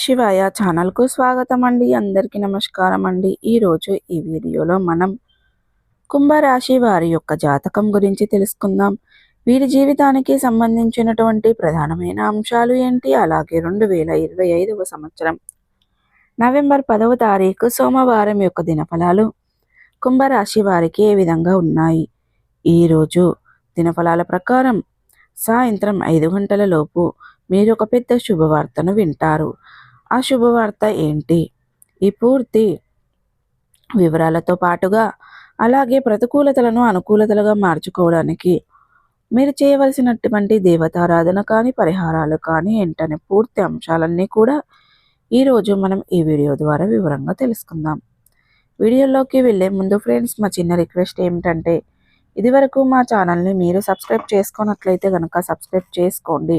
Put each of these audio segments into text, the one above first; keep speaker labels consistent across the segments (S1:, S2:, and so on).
S1: శివాయ ఛానల్కు స్వాగతం అండి అందరికీ నమస్కారం అండి ఈరోజు ఈ వీడియోలో మనం కుంభరాశి వారి యొక్క జాతకం గురించి తెలుసుకుందాం. వీరి జీవితానికి సంబంధించినటువంటి ప్రధానమైన అంశాలు ఏంటి? అలాగే రెండు వేల ఇరవై ఐదవ సంవత్సరం నవంబర్ పదవ తారీఖు సోమవారం యొక్క దినఫలాలు కుంభరాశి వారికి ఏ విధంగా ఉన్నాయి? ఈరోజు దినఫలాల ప్రకారం సాయంత్రం ఐదు గంటల లోపు మీరు ఒక పెద్ద శుభవార్తను వింటారు. ఆ శుభవార్త ఏంటి? ఈ పూర్తి వివరాలతో పాటుగా అలాగే ప్రతికూలతలను అనుకూలతలుగా మార్చుకోవడానికి మీరు చేయవలసినటువంటి దేవతారాధన కానీ పరిహారాలు కానీ ఏంటనే పూర్తి అంశాలన్నీ కూడా ఈరోజు మనం ఈ వీడియో ద్వారా వివరంగా తెలుసుకుందాం. వీడియోలోకి వెళ్ళే ముందు ఫ్రెండ్స్ మా చిన్న రిక్వెస్ట్ ఏమిటంటే ఇదివరకు మా ఛానల్ని మీరు సబ్స్క్రైబ్ చేసుకున్నట్లయితే కనుక సబ్స్క్రైబ్ చేసుకోండి.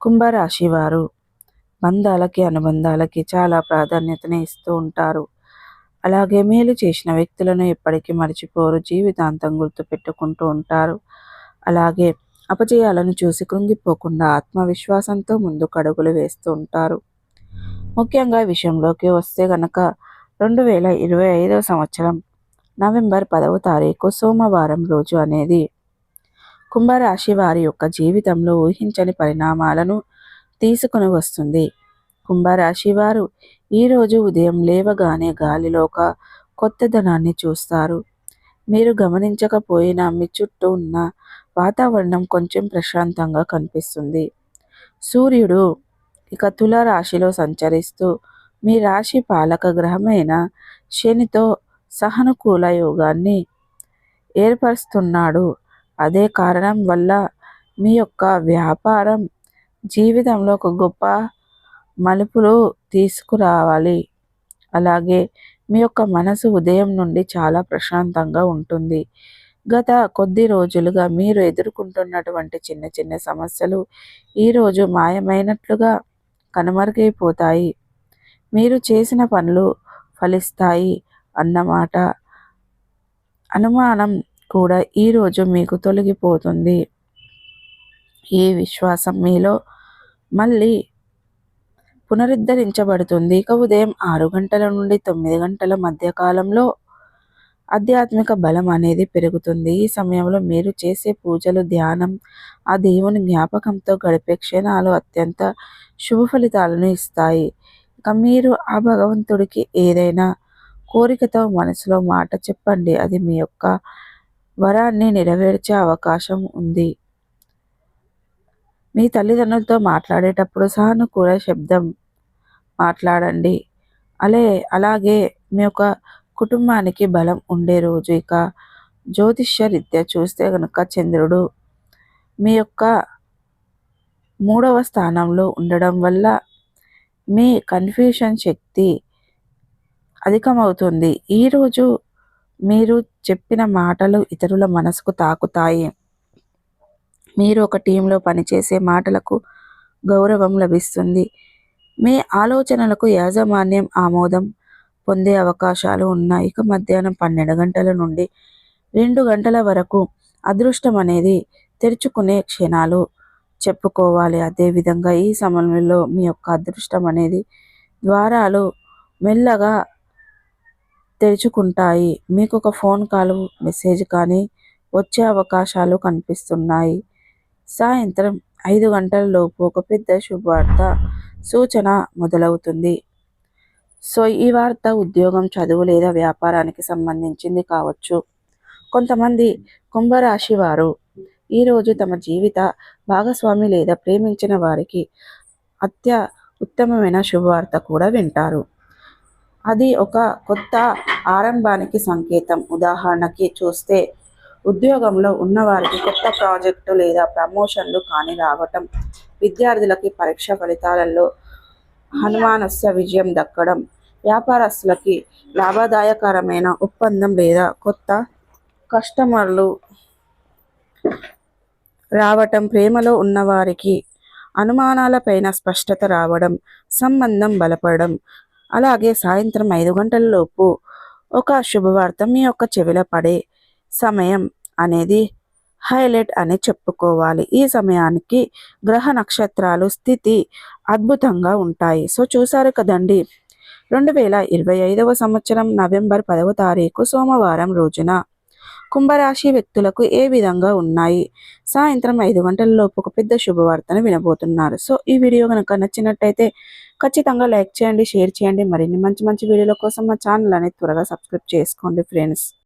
S1: కుంభరాశి వారు బంధాలకి అనుబంధాలకి చాలా ప్రాధాన్యతని ఇస్తూ ఉంటారు. అలాగే మేలు చేసిన వ్యక్తులను ఎప్పటికీ మర్చిపోరు జీవితాంతం గుర్తుపెట్టుకుంటూ ఉంటారు. అలాగే అపజయాలను చూసి కృంగిపోకుండా ఆత్మవిశ్వాసంతో ముందుకు అడుగులు వేస్తూ ఉంటారు. ముఖ్యంగా విషయంలోకి వస్తే గనక రెండు వేల ఇరవై ఐదవ సంవత్సరం నవంబర్ పదవ తారీఖు సోమవారం రోజు అనేది కుంభరాశి వారి యొక్క జీవితంలో ఊహించని పరిణామాలను తీసుకుని వస్తుంది. కుంభరాశి వారు ఈరోజు ఉదయం లేవగానే గాలిలో ఒక కొత్తదనాన్ని చూస్తారు. మీరు గమనించకపోయినా మీ చుట్టూ ఉన్న వాతావరణం కొంచెం ప్రశాంతంగా కనిపిస్తుంది. సూర్యుడు ఇక తుల రాశిలో సంచరిస్తూ మీ రాశి పాలక గ్రహమైన శనితో సహనుకూల యోగాన్ని ఏర్పరుస్తున్నాడు. అదే కారణం వల్ల మీ యొక్క వ్యాపారం జీవితంలో ఒక గొప్ప మలుపులు తీసుకురావాలి. అలాగే మీ యొక్క మనసు ఉదయం నుండి చాలా ప్రశాంతంగా ఉంటుంది. గత కొద్ది రోజులుగా మీరు ఎదుర్కొంటున్నటువంటి చిన్న చిన్న సమస్యలు ఈరోజు మాయమైనట్లుగా కనుమరుగైపోతాయి. మీరు చేసిన పనులు ఫలిస్తాయి అన్నమాట. అనుమానం కూడా ఈరోజు మీకు తొలగిపోతుంది. ఈ విశ్వాసం మీలో మళ్ళీ పునరుద్ధరించబడుతుంది. ఇక ఉదయం ఆరు గంటల నుండి తొమ్మిది గంటల మధ్య కాలంలో ఆధ్యాత్మిక బలం అనేది పెరుగుతుంది. ఈ సమయంలో మీరు చేసే పూజలు ధ్యానం ఆ దేవుని జ్ఞాపకంతో గడిపే క్షణాలు అత్యంత శుభ ఫలితాలను ఇస్తాయి. ఇక మీరు ఆ భగవంతుడికి ఏదైనా కోరికతో మనసులో మాట చెప్పండి. అది మీ యొక్క వరాన్ని నెరవేర్చే అవకాశం ఉంది. మీ తల్లిదండ్రులతో మాట్లాడేటప్పుడు సానుకూల శబ్దం మాట్లాడండి. అలే అలాగే మీ యొక్క కుటుంబానికి బలం ఉండే రోజు ఇక జ్యోతిష్య రీత్యా చూస్తే కనుక చంద్రుడు మీ యొక్క మూడవ స్థానంలో ఉండడం వల్ల మీ కన్ఫ్యూషన్ శక్తి అధికమవుతుంది. ఈరోజు మీరు చెప్పిన మాటలు ఇతరుల మనసుకు తాకుతాయి. మీరు ఒక టీంలో పనిచేసే మాటలకు గౌరవం లభిస్తుంది. మీ ఆలోచనలకు యాజమాన్యం ఆమోదం పొందే అవకాశాలు ఉన్నాయి. ఇక మధ్యాహ్నం పన్నెండు గంటల నుండి రెండు గంటల వరకు అదృష్టం అనేది తెరుచుకునే క్షణాలు చెప్పుకోవాలి. అదేవిధంగా ఈ సమయంలో మీ యొక్క అదృష్టం అనేది ద్వారాలు మెల్లగా తెరుచుకుంటాయి. మీకు ఒక ఫోన్ కాల్ మెసేజ్ కానీ వచ్చే అవకాశాలు కనిపిస్తున్నాయి. సాయంత్రం ఐదు గంటల లోపు ఒక పెద్ద శుభవార్త సూచన మొదలవుతుంది. సో ఈ వార్త ఉద్యోగం చదువు లేదా వ్యాపారానికి సంబంధించింది కావచ్చు. కొంతమంది కుంభరాశి వారు ఈరోజు తమ జీవిత భాగస్వామి లేదా ప్రేమించిన వారికి అత్య ఉత్తమమైన శుభవార్త కూడా వింటారు. అది ఒక కొత్త ఆరంభానికి సంకేతం. ఉదాహరణకి చూస్తే ఉద్యోగంలో ఉన్నవారికి కొత్త ప్రాజెక్టు లేదా ప్రమోషన్లు కానీ రావటం విద్యార్థులకి పరీక్ష ఫలితాలలో హనుమానస్య విజయం దక్కడం వ్యాపారస్తులకి లాభదాయకరమైన ఒప్పందం లేదా కొత్త కస్టమర్లు రావటం ప్రేమలో ఉన్నవారికి అనుమానాలపైన స్పష్టత రావడం సంబంధం బలపడడం అలాగే సాయంత్రం ఐదు గంటలలోపు ఒక శుభవార్త మీ యొక్క చెవిలో పడే సమయం అనేది హైలైట్ అని చెప్పుకోవాలి. ఈ సమయానికి గ్రహ నక్షత్రాలు స్థితి అద్భుతంగా ఉంటాయి. సో చూసారు కదండి? రెండు వేల ఇరవై ఐదవ సంవత్సరం నవంబర్ పదవ తారీఖు సోమవారం రోజున కుంభరాశి వ్యక్తులకు ఏ విధంగా ఉన్నాయి? సాయంత్రం ఐదు గంటలలోపు ఒక పెద్ద శుభవార్తను వినబోతున్నారు. సో ఈ వీడియో కనుక నచ్చినట్టయితే ఖచ్చితంగా లైక్ చేయండి షేర్ చేయండి. మరిన్ని మంచి మంచి వీడియోల కోసం మా ఛానల్ అనేది త్వరగా సబ్స్క్రైబ్ చేసుకోండి ఫ్రెండ్స్.